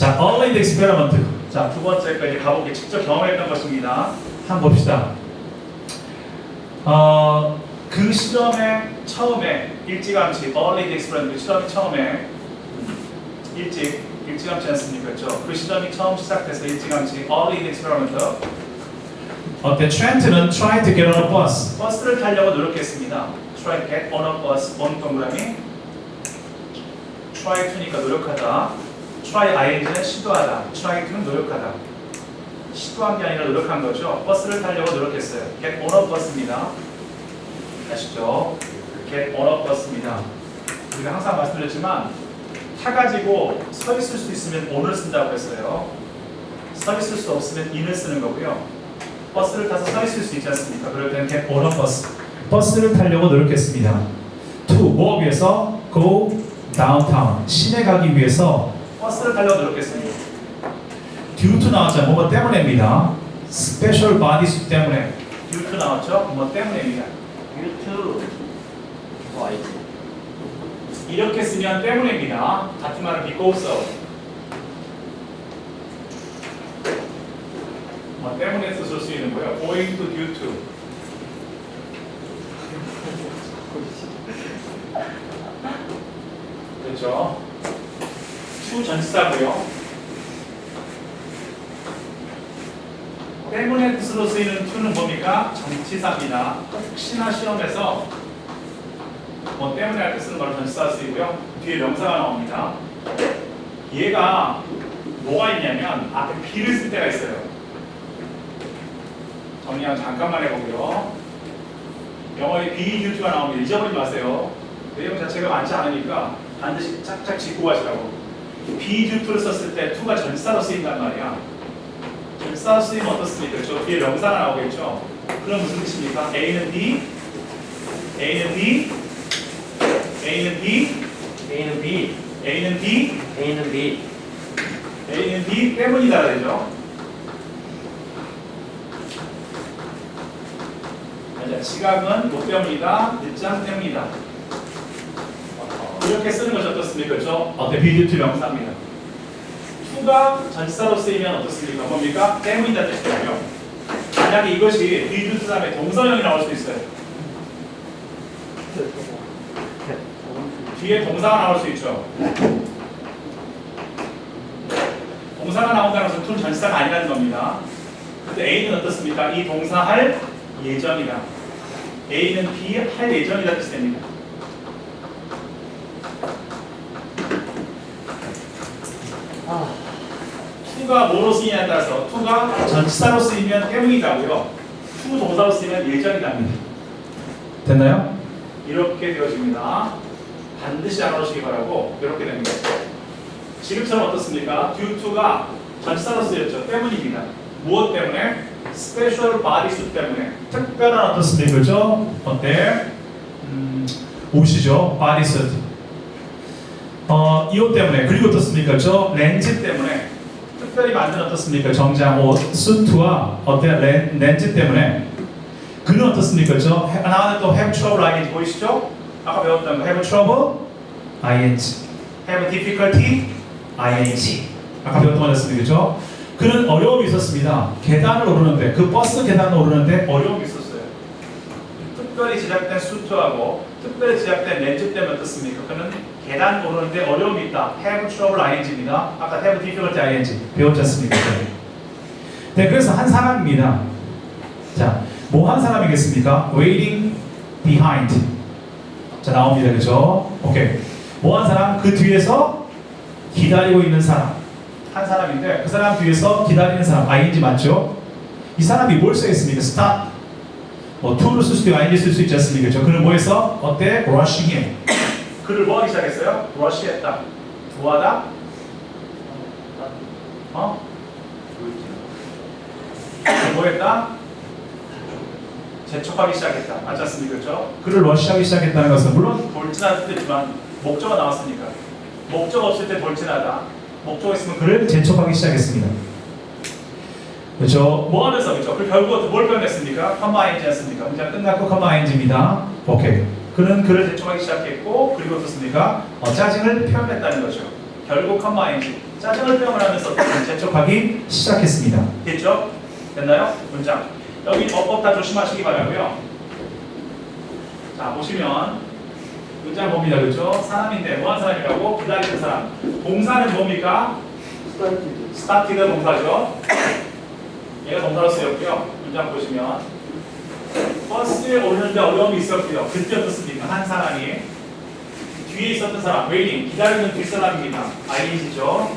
자, early experiment. 자, 두 번째 까지 가보기 직접 경험했던 것입니다. 한번 봅시다. 어, 그 실험의 처음에 일찌감치 early experiment 그 실험이 처음에 일찍 일찌감치 않습니까? 그렇죠? 그 실험이 처음 시작돼서 일찌감치 early experiment 어때? 트렌트는 try to get on a bus. 버스를 타려고 노력했습니다. try to get on a bus. on 동그라미 try to니까 노력하다. Try ing는 시도하다. try to는 노력하다. 시도한 게 아니라 노력한 거죠. 버스를 타려고 노력했어요. get on a bus입니다. 아시죠? get on a bus입니다. 우리가 항상 말씀드렸지만 타가지고 서 있을 수 있으면 on을 쓴다고 했어요. 서 있을 수 없으면 in을 쓰는 거고요. 버스를 타서 서 있을 수 있지 않습니까? 그럴 때는 get on a bus. 버스를 타려고 노력했습니다. to 뭐 위해서 go downtown 시내 가기 위해서 버스를 타려고 노력했습니다. due to 나왔죠. 뭐뭐 때문에입니다. special body suit 때문에 to 나왔죠. 뭐 때문에입니다. 유튜브 뭐 알지? 이렇게 쓰면 때문에입니다. 같은 말은 because 뭐 때문에 쓸수 있는 거예요. owing to due to 그렇죠. To 전치사고요. 때문에 뜻으로 쓰이는 to는 뭡니까? 전치사입니다. 특히나 시험에서 뭐 때문에 할 때 쓰는 말로 전치사 쓰이고요. 뒤에 명사가 나옵니다. 얘가 뭐가 있냐면 앞에 be를 쓸 때가 있어요. 정리한 잠깐만 해보고요. 영어에 be due to가 나옵니다. 잊어버리지 마세요. 내용 자체가 많지 않으니까 반드시 짝짝 짚고 가시라고. To를 썼을 때 to가 전치사로 쓰인단 말이야. 전치사로 쓰이면 어떻습니까? 저 뒤에 명사가 나오겠죠. 그럼 무슨 뜻입니까? A는 B, A는 B, A는 B, A는 B, A는 B, A는 B, A는 B 때문이다 되죠. 시각은 뭐 때문이다? 늦잠 때문이다. 이렇게 쓰는 것이 어떻습니까? 그렇죠? 어때? 비디투 명사입니다. 투가 전치사로 쓰이면 어떻습니까? 뭡니까? 때문이다 뜻이고요. 만약에 이것이 비디투 다음에 동사형이 나올 수 있어요. 뒤에 동사가 나올 수 있죠. 동사가 나온다는 것은 툴 전치사가 아니라는 겁니다. 근데 A는 어떻습니까? 이 동사 할 예정이다. A는 B 할 예정이다 뜻이 됩니다. 투가 뭐로 쓰이냐에 따라서 투가 전치사로 쓰이면 때문이다고요. 투 동사로 쓰이면 예정이답니다. 됐나요? 이렇게 되어집니다. 반드시 알아두시기 바라고 이렇게 됩니다. 지금처럼 어떻습니까? due to가 전치사로 쓰였죠. 때문입니다. 무엇 때문에? body suit 때문에. 특별한 어떻습니까? 그죠? 어때? 음, 옷이죠. suit. 어, 이옷 때문에. 그리고 어떻습니까? 저 렌즈 때문에. 특별히 만든 어떻습니까? 정장 옷, 수트와 어때? 렌, 렌즈 때문에. 그는 어떻습니까? 저 하나는 또 have trouble ing 보이시죠? 아까 배웠던 거 have trouble ing, have difficulty ing. 아까 배웠던 거였습니다, 그죠? 그는 어려움이 있었습니다. 계단을 오르는데 그 버스 계단을 오르는데 어려움이 있었어요. 특별히 제작된 수트하고 특별히 제작된 렌즈 때문에 어떻습니까? 그는 계단 오르는데 어려움이 있다. have trouble ing입니다. 아까 have difficulty ing 배웠지 않습니까? 네, 그래서 한 사람입니다. 자, 뭐 한 사람이겠습니까? waiting behind. 자, 나옵니다. 그죠? 오케이. 뭐 한 사람? 그 뒤에서 기다리고 있는 사람. 한 사람인데 그 사람 뒤에서 기다리는 사람. ing 맞죠? 이 사람이 뭘 써있습니까? start. 뭐 to를 쓸 수도 있고 ing 쓸 수 있지 않습니까? 그죠? 그는 뭐 했어? 어때? rushing in. 그를 뭐 하기 시작했어요? rush했다. 뭐하다? 어? 뭐 했다? 재촉하기 시작했다. 맞지 않습니까? 그렇죠? 그를 러시하기 시작했다는 것은 물론 돌진하는 뜻이지만 목적어 나왔으니까 목적 없을 때 돌진하다. 목적 있으면 그를 재촉하기 시작했습니다. 그렇죠? 뭐 하면서 그렇죠? 그 결국 뭘 표현했습니까? 컴마 인지 않습니까? 문장 끝났고 컴마 인지입니다. 오케이. 그는 그를 재촉하기 시작했고 그리고 어떻습니까? 어, 짜증을 표현했다는 거죠. 결국 컴마 ing 짜증을 표현하면서 재촉하기 시작했습니다. 됐죠? 됐나요? 문장. 여기 어법 다 조심하시기 바라고요. 자 보시면 문장 봅니다. 그렇죠? 사람인데 뭐한 사람이라고? 기다리는 사람. 동사는 뭡니까? 스타티드 동사죠. 얘가 동사로 쓰였고요. 문장 보시면 버스에 오르는데 어려움이 있었고요. 그때 어떻습니까? 한 사람이 뒤에 있었던 사람, 웨이팅, 기다리는 뒷사람입니다. ing죠.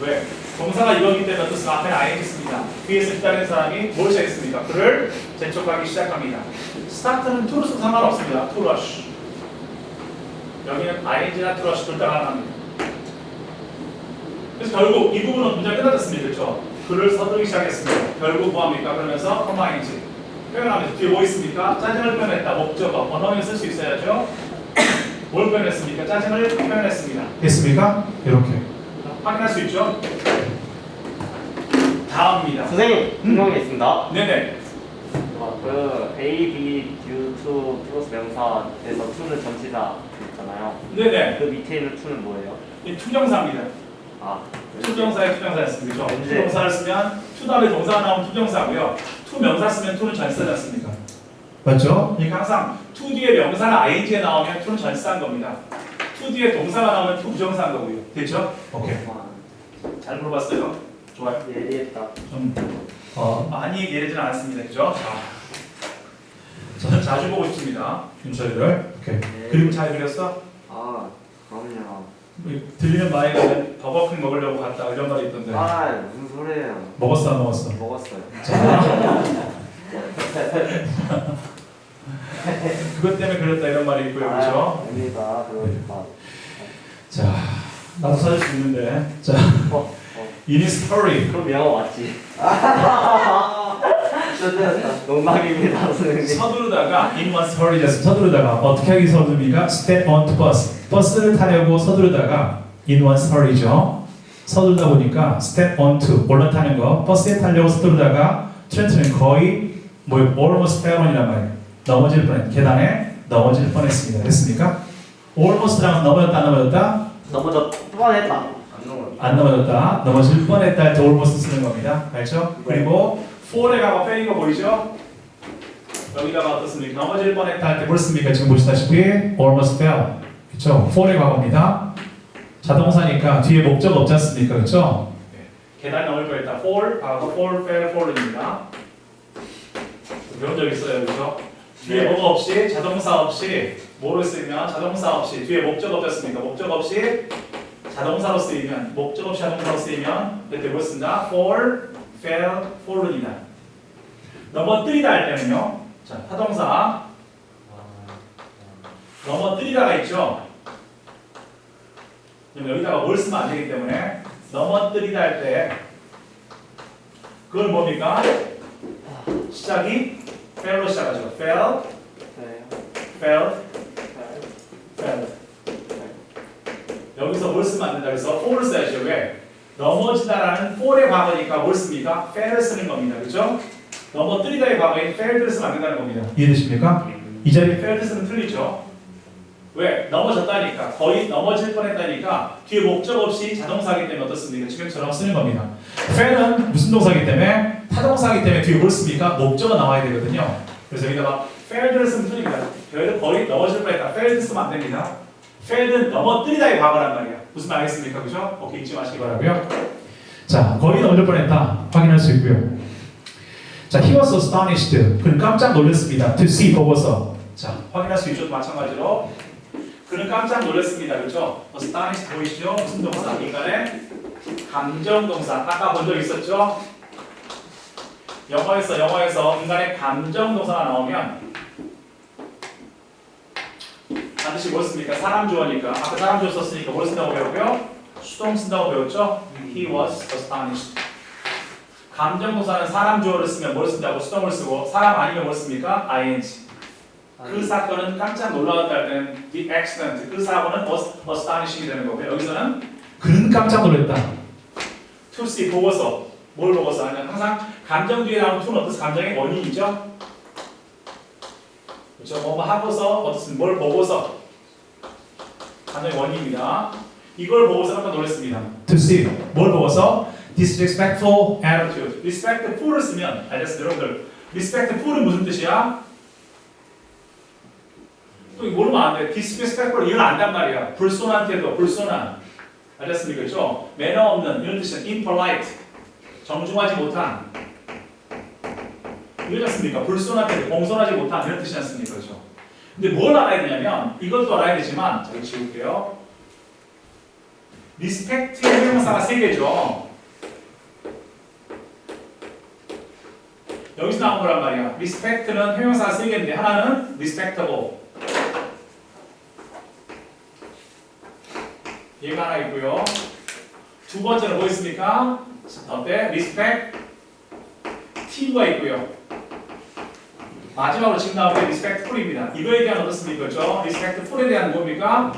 왜? 동사가 이거기 때문에 어떻습니까? 앞에 ing 씁니다. 뒤에서 기다리는 사람이 뭘 시작했습니까? 그를 재촉하기 시작합니다. 스타트는 써도 상관없습니다. rush. 여기는 ing나 rush 둘다 가능합니다. 그래서 결국 이 부분은 문제 끝났습니다. 그렇죠? 글을 서두르기 시작했습니다. 결국 뭐합니까? 그러면서 컴마인지 표현하면서 뒤에 뭐 있습니까? 짜증을 표현했다. 목적어. 번호에 쓸수 있어야죠. 뭘 표현했습니까? 짜증을 표현했습니다. 됐습니까? 이렇게 확인할 수 있죠? 다음입니다. 선생님, 궁금한 게 있습니다. 네네. 어, 그 A, B, due to 플러스 명사에서 to는 전치사 있잖아요. 네네. 그 밑에 있는 to는 뭐예요? 이 투정사입니다. 아, 투정사에 투정사였습니다. 그죠? 언제? 투정사를 쓰면 투 다음에 동사가 나오면 투정사고요. 투 명사 쓰면 투는 전치사지 않습니까? 맞죠? 그러니까 항상 투 뒤에 명사나 ing에 나오면 투는 전치사인 겁니다. 투 뒤에 동사가 나오면 투 부정사인 거고요. 됐죠? 오케이. 잘 물어봤어요. 좋아요. 예리했다. 좀 어, 많이 얘기하지는 않았습니다. 그죠? 자, 저는 자주 보고 싶습니다. 윤철이를. 오케이. 네. 그림 잘 그렸어? 아, 그럼요. 뭐, 들리는 말에 버거킹 먹으려고 갔다 이런 말이 있던데. 아, 무슨 소리예요? 먹었어 안 먹었어? 먹었어요. 그것 때문에 그렸다 이런 말이 있고요. 그죠? 아닙니다. 그러니까. 자, 나도 찾을 수 있는데. 자, 어, 어. his hurry. 그럼 영어 맞지? 농담입니다, 선생님. 서두르다가 in one's hurry 됐어. 서두르다가 어떻게 하기 서두릅니까? step on to bus. 버스를 타려고 서두르다가 in one's hurry죠. 서두르다 보니까 step on to 올라타는 거. 버스에 타려고 서두르다가 트렌트는 거의 뭐 almost fell on이란 말이에요. 넘어질 뻔 계단에 넘어질 뻔했습니다. 됐습니까? almost랑 넘어졌다 안 넘어졌다? 넘어져 뻔했다. 안 넘어. 안 넘어졌다. 넘어질 뻔했다 할 때 almost 쓰는 겁니다. 알죠? 그리고 fall에 가고 fell인 거 보이죠? 여기다가 어떻습니까? 넘어질 뻔했다 할 때 뭘 씁니까? 지금 보시다시피 almost fell. 그렇죠? fall의 과거입니다. 자동사니까 뒤에 목적 없지 않습니까? 그렇죠? 계단 넘을 뻔했다. fall, 과거 fall, fell, fall입니다. 배운 적 있어요, 그렇죠? 뒤에 네. 뭐가 없이 자동사 없이 뭐로 쓰면 자동사 없이 뒤에 목적 없었습니까? 목적 없이 자동사로 쓰이면 목적 없이 자동사로 쓰이면 그때 뭘 쓴다? fall, fell, fall입니다. 넘어뜨리다 할 때는요. 자, 타동사 넘어뜨리다가 있죠. 그럼 여기다가 뭘 쓰면 안 되기 때문에 넘어뜨리다 할 때 그걸 뭡니까? 시작이 fell로 시작하죠. fell, 네. fell, fell. 여기서 뭘 쓰면 안 된다 그래서 fall을 써야죠. 왜? 넘어지다라는 fall의 과거니까 뭘 씁니까? fell을 쓰는 겁니다. 그렇죠? 넘어뜨리다의 과거에 failed를 쓰면 안 된다는 겁니다. 이해되십니까? 이 자리에 failed 쓰면 틀리죠. 왜? 넘어졌다니까 거의 넘어질 뻔했다니까 뒤에 목적 없이 자동사기 때문에 어떻습니까? 지금처럼 쓰는 겁니다. fail은 무슨 동사기 때문에 타동사기 때문에 뒤에 뭘 씁니까? 목적어 나와야 되거든요. 그래서 여기다가 failed를 쓰면 틀립니다. failed 거의 넘어질 뻔했다. failed 쓰면 안 됩니다. Failed는 넘어뜨리다의 과거란 말이야. 무슨 말 알겠습니까? 그죠? 오케이 잊지 마시기 바라고요. 자, 거의 넘어질 뻔했다. 확인할 수 있고요. 자, he was astonished. 그는 깜짝 놀랐습니다. to see 보고서. 자, 확인할 수 있죠. 마찬가지로. 그는 깜짝 놀랐습니다. 그렇죠? astonished 보이시죠? 무슨 동사? 인간의 감정 동사. 아까 본 적 있었죠? 영어에서 영어에서 인간의 감정 동사가 나오면 반드시 뭘 씁니까? 사람 주어니까. 아까 사람 주어 썼으니까 뭘 쓴다고 배웠고요? 수동 쓴다고 배웠죠? He was astonished. 감정 동사는 사람 주어를 쓰면 뭘 쓴다고 수동을 쓰고 사람 아니면 뭘 씁니까? ing. 그 사건은 깜짝 놀라웠다 할 때는 the accident. 그 사고는 was- astonishing이 되는 거고요. 여기서는 그는 깜짝 놀랐다. to see 보고서 뭘 보고서 하냐? 항상 감정 뒤에 나오는 to는 어떤 감정의 원인이죠? 그렇죠? 뭐 하고서 어떻습니까? 뭘 보고서 감정의 원인입니다. 이걸 보고서 깜짝 놀랐습니다. To see. 뭘 보고서? disrespectful attitude. respectful을 쓰면 알겠어요, 여러분들. respectful은 무슨 뜻이야? 또 모르면 안 돼. disrespectful 이건 안단 말이야. 불손한 태도, 불손한. 알겠습니까? 그죠? 매너 없는 이런 뜻이야. impolite. 정중하지 못한. 이거지 않습니까? 불손한 태도, 공손하지 못한 이런 뜻이지 않습니까? 근데 뭘 알아야 되냐면 이것도 알아야 되지만 저기 지울게요. 리스펙트의 형용사가 세 개죠. 여기서 나온 거란 말이야. 리스펙트는 형용사가 세 개인데 하나는 respectable. 얘가 하나 있고요. 두 번째는 뭐 있습니까? 어때? respect T가 있고요. 마지막으로 지금 나온 게 respectful입니다. 이거에 대한 어떻습니까? 그죠? respectful에 대한 뭡니까?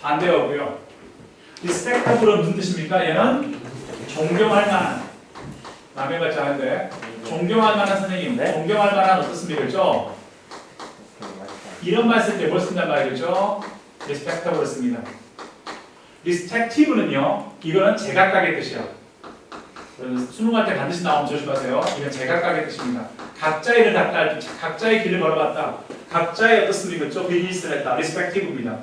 반대어고요. respectable은 무슨 뜻입니까? 얘는 존경할 만한 남의 같지 않은데 존경할 만한 선생님, 네? 존경할 만한 어떻습니까? 그죠? 이런 말 쓸 때 뭘 쓴단 말이죠? respectable을 씁니다. respective는요, 이거는 제각각의. 그래서 수능할 때 반드시 나오면 조심하세요. 이건 제각각의 뜻입니다. 각자의 일을 닦다, 각자의 길을 걸어갔다. 각자의 어떻습니까? 저 비즈니스를 했다. respective입니다.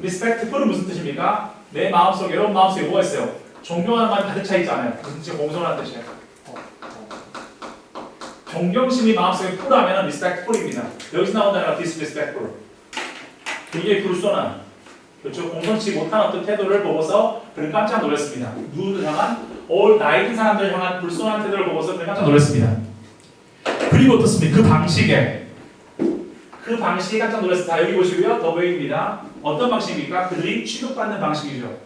respectful은 무슨 뜻입니까? 내 마음속에, 여러분 마음속에 뭐가 있어요? 존경하는 마음이 가득 차 있잖아요. 무슨 뜻이 공손한 뜻이에요. 존경심이 마음속에 풀하면 respectful입니다. 여기서 나온 단어가 disrespectful. 굉장히 불손한, 그렇죠? 공손치 못한 어떤 태도를 보고서 그는 깜짝 놀랐습니다. 누구를 향한? 올 나이 든 사람들 향한 불손한 태도를 보고서 그는 깜짝 놀랐습니다. 그리고 어떻습니까? 그 방식에 그 방식이 깜짝. 자 여기 보시고요. 더 웨이입니다. 어떤 방식입니까? 그들이 취급받는 방식이죠.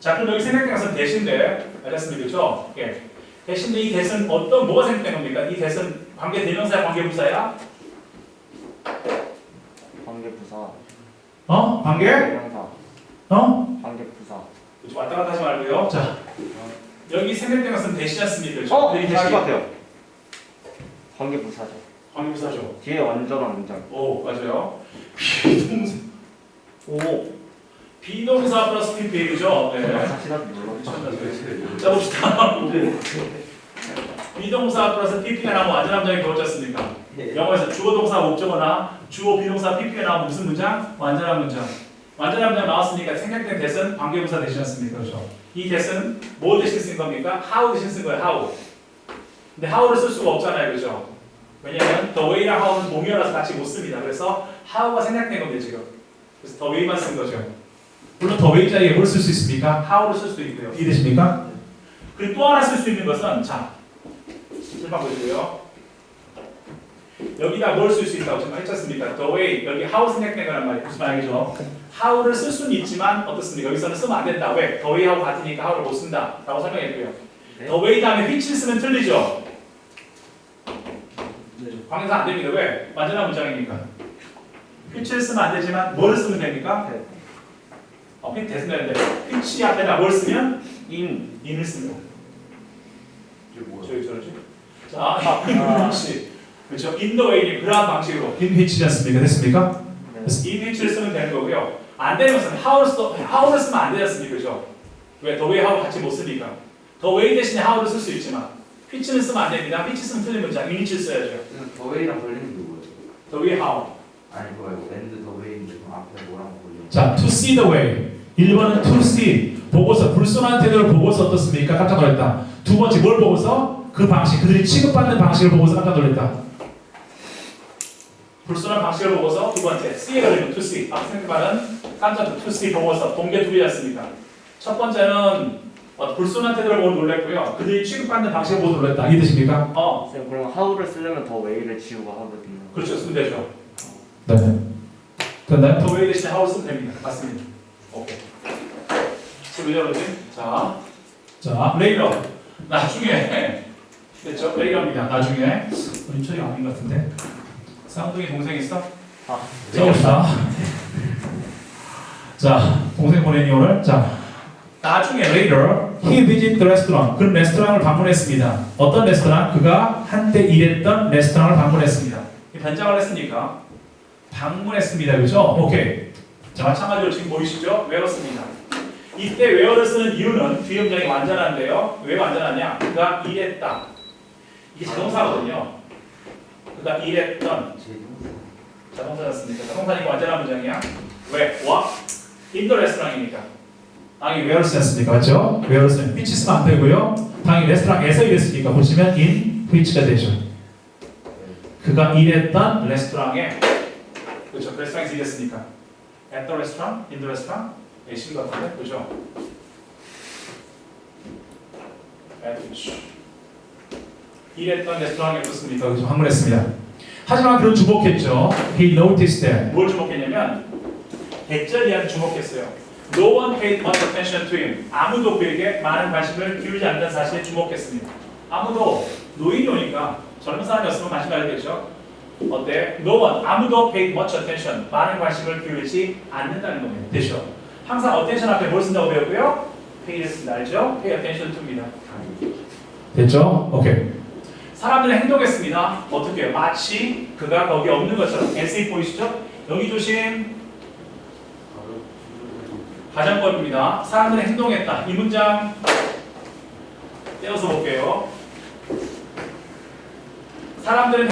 자 그럼 여기 생각된 것은 대신데 알겠습니까? 그렇죠? 예. 대신데 이 대신 어떤 뭐가 생각된 겁니까? 이 대신 관계 대명사야 관계 부사야? 관계 부사. 어? 관계? 대명사. 어? 관계 부사. 왔다 갔다 하지 말고요. 자 여기 것은 대시지 않습니까? 그렇죠? 어, 이 알것 대시 같아요. 관계 부사죠. 관계 부사죠. 뒤에 완전한 문장. 오 맞아요. 비동사 오. 비동사 플러스 PPA죠. 네. 다시 나도 몰라. 자 봅시다. 비동사 플러스 PP가 나오면 완전한 문장이 되었지 않습니까? 영어에서 주어 동사 목적어나 주어 비동사 PP가 나오면 무슨 문장? 완전한 문장. 완전한 문장 나왔으니까 생략된 대신 관계부사 대신 않습니까? 그렇죠? 이 대신 뭐 대신 쓴 겁니까? how 대신 쓴 거예요. how. 근데 how를 쓸 수가 없잖아요. 그렇죠? 왜냐하면 the way랑 how는 동의어라서 같이 못 씁니다. 그래서 how가 생략된 건데 지금. 그래서 the way만 쓴 거죠. 물론 the way 자리에 뭘 쓸 수 있습니까? how를 쓸 수도 있고요. 이해되십니까? 그리고 또 하나 쓸 수 있는 것은 자, 실방 보시고요. 여기다 뭘 쓸 수 있다고 지금 했지 않습니까? The way 여기 how 생략된 거란 말이에요. 무슨 말이죠? how를 쓸 수는 있지만 어떻습니까? 여기서는 쓰면 안 된다. 왜? The way 하고 같으니까 how를 못 쓴다. 라고 설명했고요. 네. The way 다음에 which를 쓰면 틀리죠? 방에서 안 됩니다. 왜? 완전한 문장이니까. which를 쓰면 안 되지만 뭐를 쓰면 됩니까? 네. 어, which 됐는데 which 앞에다 뭘 쓰면 인. in을 씁니다. 이게 뭐야? 저기 저러지? 자, 아. 그렇죠. in the way 그러한 방식으로 in which지 않습니까? 됐습니까? 네. 그래서 in which를 쓰면 되는 거고요. 안 되는 것은 how를 써, how를 쓰면 안 되지 않습니까? 그죠? 왜? the way, how 같이 못 쓰니까. the way 대신에 how를 쓸 수 있지만 which는 쓰면 안 됩니다. which 쓰면 틀린 in which를 써야죠. 더 웨이랑 걸리는 게 뭐예요? the way, how. 아니 그거요. 랜드 더 웨이인데 그 앞에 뭐랑 걸리는 자, to see the way. 1번은 to see. 보고서, 불순한 태도를 보고서 어떻습니까? 깜짝 놀랐다. 두 번째, 뭘 보고서? 그 방식, 그들이 취급받는 방식을 보고서 깜짝 놀랐다. 불순한 방식을 보고서 두 번째, see가 걸리면 to. 앞선 말은 깜짝 to see 보고서 동계 두 개지 않습니까? 첫 번째는 어, 불순한 태도를 보고 놀랐고요. 그들이 취급받는 방식을 보고 놀랐다. 이해되십니까? 어, 쌤 그럼 하우를 쓰려면 더 웨이를 지우고 하거든요. 그렇죠. 쓰면 되죠. 네. 됐나요? 더 웨이 대신에 하우를 쓰면 됩니다. 맞습니다. 오케이. 지금 왜 저러지? 자, 자, 레이러. 나중에, 됐죠? 레이러입니다. 나중에. 우리 처리 아닌 것 같은데. 쌍둥이 동생 있어? 아, 적읍시다. 자, 동생 보내니 오늘. 자, 나중에 later he visited the restaurant. 그 레스토랑을 방문했습니다. 어떤 레스토랑? 그가 한때 일했던 레스토랑을 방문했습니다. 이 변장을 했으니까 방문했습니다. 그죠? 오케이. 자, 마찬가지로 지금 보이시죠? where였습니다. 이때 where를 쓰는 이유는 뒤음장이 완전한데요. 왜 완전하냐? 그가 일했다. 이게 자동사거든요. 그가 일했던. 자동사였습니까? 자동사니까 완전한 문장이야. 왜? 와? restaurant이니까. 당연히 where 쓰였으니까 맞죠? which 쓰면 안 되고요. 당연히 레스토랑에서 일했으니까 보시면 in which가 되죠. 그가 일했던 레스토랑에 그렇죠. 그 레스토랑에서 일했으니까 at the restaurant, in the restaurant 예시 같은데 그죠? at which 일했던 레스토랑에 있었습니까? 그죠? 항문했습니다. 하지만 그는 주목했죠. He noticed that. 뭘 주목했냐면 대절이한테 주목했어요. No one paid much attention to him. 아무도 그에게 많은 관심을 기울이지 않는 사실에 주목했습니다. 아무도 노인이 오니까 젊은 사람이었으면 관심 가지겠죠. 어때? No one 아무도 paid much attention. 많은 관심을 기울이지 않는다는 겁니다. 되죠? 항상 attention 앞에 뭘 쓴다고 배웠고요? pay를 쓴다 알죠? pay attention to입니다. 됐죠? 오케이. 사람들은 행동했습니다. 어떻게 해요? 마치 그가 거기 없는 것처럼. SE 보이시죠? 여기 조심. 가정법입니다. 사람들은 행동했다. 이 문장 떼어서 볼게요. 사람들은